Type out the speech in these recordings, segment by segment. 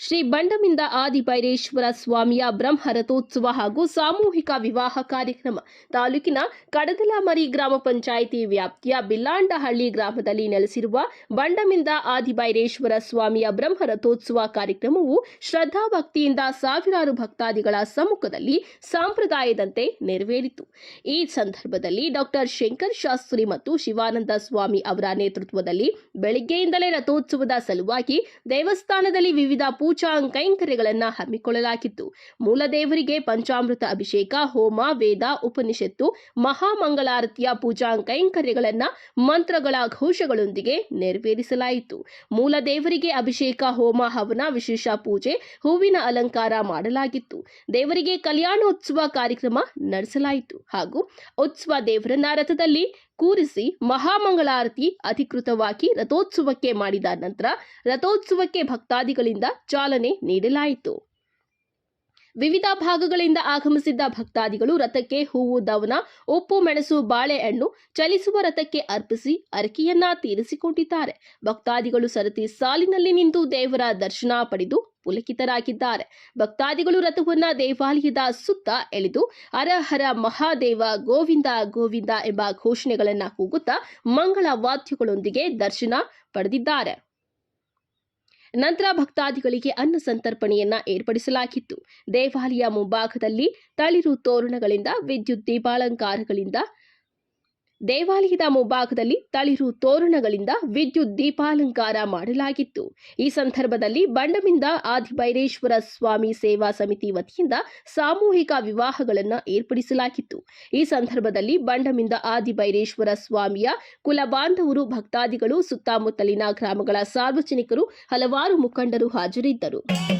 ಶ್ರೀ ಬಂಡಮಿಂದ ಆದಿಭೈರೇಶ್ವರ ಸ್ವಾಮಿಯ ಬ್ರಹ್ಮ ರಥೋತ್ಸವ ಹಾಗೂ ಸಾಮೂಹಿಕ ವಿವಾಹ ಕಾರ್ಯಕ್ರಮ ತಾಲೂಕಿನ ಕಡದಲಮರಿ ಗ್ರಾಮ ಪಂಚಾಯಿತಿ ವ್ಯಾಪ್ತಿಯ ಬಿಲ್ಲಾಂಡಹಳ್ಳಿ ಗ್ರಾಮದಲ್ಲಿ ನೆಲೆಸಿರುವ ಬಂಡಮಿಂದ ಆದಿಭೈರೇಶ್ವರ ಸ್ವಾಮಿಯ ಬ್ರಹ್ಮ ರಥೋತ್ಸವ ಕಾರ್ಯಕ್ರಮವು ಶ್ರದ್ಧಾಭಕ್ತಿಯಿಂದ ಸಾವಿರಾರು ಭಕ್ತಾದಿಗಳ ಸಮ್ಮುಖದಲ್ಲಿ ಸಂಪ್ರದಾಯದಂತೆ ನೆರವೇರಿತು. ಈ ಸಂದರ್ಭದಲ್ಲಿ ಡಾಕ್ಟರ್ ಶಂಕರ್ ಶಾಸ್ತ್ರಿ ಮತ್ತು ಶಿವಾನಂದ ಸ್ವಾಮಿ ಅವರ ನೇತೃತ್ವದಲ್ಲಿ ಬೆಳಿಗ್ಗೆಯಿಂದಲೇ ರಥೋತ್ಸವದ ಸಲುವಾಗಿ ದೇವಸ್ಥಾನದಲ್ಲಿ ವಿವಿಧ ಕೈಂಕರ್ಯಗಳನ್ನು ಹಮ್ಮಿಕೊಳ್ಳಲಾಗಿತ್ತು. ಮೂಲದೇವರಿಗೆ ಪಂಚಾಮೃತ ಅಭಿಷೇಕ, ಹೋಮ, ವೇದ, ಉಪನಿಷತ್ತು, ಮಹಾಮಂಗಳಾರತಿಯ ಪೂಜಾ ಕೈಂಕರ್ಯಗಳನ್ನು ಮಂತ್ರಗಳ ಘೋಷಗಳೊಂದಿಗೆ ನೆರವೇರಿಸಲಾಯಿತು. ಮೂಲದೇವರಿಗೆ ಅಭಿಷೇಕ, ಹೋಮ, ಹವನ, ವಿಶೇಷ ಪೂಜೆ, ಹೂವಿನ ಅಲಂಕಾರ ಮಾಡಲಾಗಿತ್ತು. ದೇವರಿಗೆ ಕಲ್ಯಾಣೋತ್ಸವ ಕಾರ್ಯಕ್ರಮ ನಡೆಸಲಾಯಿತು. ಹಾಗೂ ಉತ್ಸವ ದೇವರನ್ನ ರಥದಲ್ಲಿ ಕೂರಿಸಿ ಮಹಾಮಂಗಳಾರತಿ ಅಧಿಕೃತವಾಗಿ ರಥೋತ್ಸವಕ್ಕೆ ಮಾಡಿದ ನಂತರ ರಥೋತ್ಸವಕ್ಕೆ ಭಕ್ತಾದಿಗಳಿಂದ ಚಾಲನೆ ನೀಡಲಾಯಿತು. ವಿವಿಧ ಭಾಗಗಳಿಂದ ಆಗಮಿಸಿದ್ದ ಭಕ್ತಾದಿಗಳು ರಥಕ್ಕೆ ಹೂವು, ದವನ, ಉಪ್ಪು, ಮೆಣಸು, ಬಾಳೆಹಣ್ಣು ಚಲಿಸುವ ರಥಕ್ಕೆ ಅರ್ಪಿಸಿ ಅರಕೆಯನ್ನ ತೀರಿಸಿಕೊಂಡಿದ್ದಾರೆ. ಭಕ್ತಾದಿಗಳು ಸರತಿ ಸಾಲಿನಲ್ಲಿ ನಿಂತು ದೇವರ ದರ್ಶನ ಪಡೆದು ಪುಲಕಿತರಾಗಿದ್ದಾರೆ. ಭಕ್ತಾದಿಗಳು ರಥವನ್ನ ದೇವಾಲಯದ ಸುತ್ತ ಎಳೆದು ಹರ ಮಹಾದೇವ ಗೋವಿಂದ ಗೋವಿಂದ ಎಂಬ ಘೋಷಣೆಗಳನ್ನ ಕೂಗುತ್ತಾ ಮಂಗಳ ವಾದ್ಯಗಳೊಂದಿಗೆ ದರ್ಶನ ಪಡೆದಿದ್ದಾರೆ. ನಂತರ ಭಕ್ತಾದಿಗಳಿಗೆ ಅನ್ನ ಸಂತರ್ಪಣೆಯನ್ನ ಏರ್ಪಡಿಸಲಾಗಿತ್ತು. ದೇವಾಲಯ ಮುಂಭಾಗದಲ್ಲಿ ತಳಿರು ತೋರಣಗಳಿಂದ, ವಿದ್ಯುತ್ ದೀಪಾಲಂಕಾರಗಳಿಂದ ದೇವಾಲಯದ ಮುಂಭಾಗದಲ್ಲಿ ತಳಿರು ತೋರಣಗಳಿಂದ ವಿದ್ಯುತ್ ದೀಪಾಲಂಕಾರ ಮಾಡಲಾಗಿತ್ತು. ಈ ಸಂದರ್ಭದಲ್ಲಿ ಬಂಡಮಿಂದ ಆದಿಭೈರೇಶ್ವರ ಸ್ವಾಮಿ ಸೇವಾ ಸಮಿತಿ ವತಿಯಿಂದ ಸಾಮೂಹಿಕ ವಿವಾಹಗಳನ್ನು ಏರ್ಪಡಿಸಲಾಗಿತ್ತು. ಈ ಸಂದರ್ಭದಲ್ಲಿ ಬಂಡಮಿಂದ ಆದಿಭೈರೇಶ್ವರ ಸ್ವಾಮಿಯ ಕುಲ ಬಾಂಧವರು ಭಕ್ತಾದಿಗಳು, ಸುತ್ತಮುತ್ತಲಿನ ಗ್ರಾಮಗಳ ಸಾರ್ವಜನಿಕರು ಹಲವಾರು ಮುಖಂಡರು ಹಾಜರಿದ್ದರು.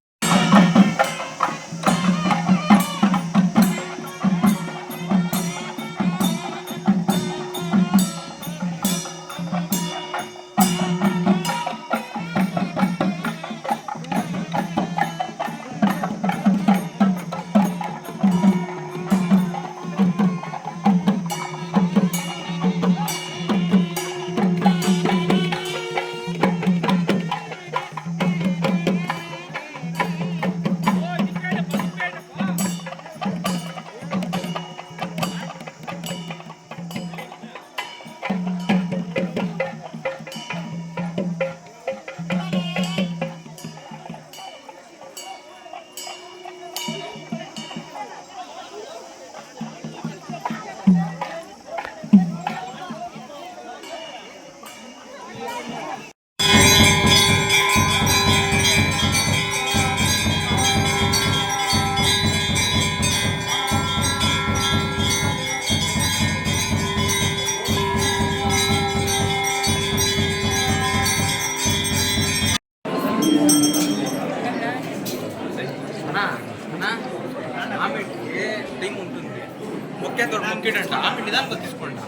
మొక్కేతోడు మొక్కేటంట ఆమె నిదానంగా తీసుకోండి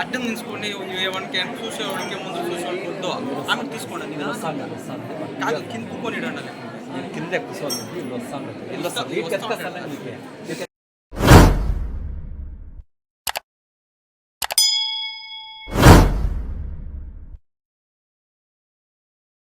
అడ్డం తీసుకోండి ఏమనికి చూసేవాడికి ముందు చూసేవాడికి వద్దు ఆమె తీసుకోండి నిదానం కాదు కింద కూకొని ఉండాలి కింద కూర్చోవాలి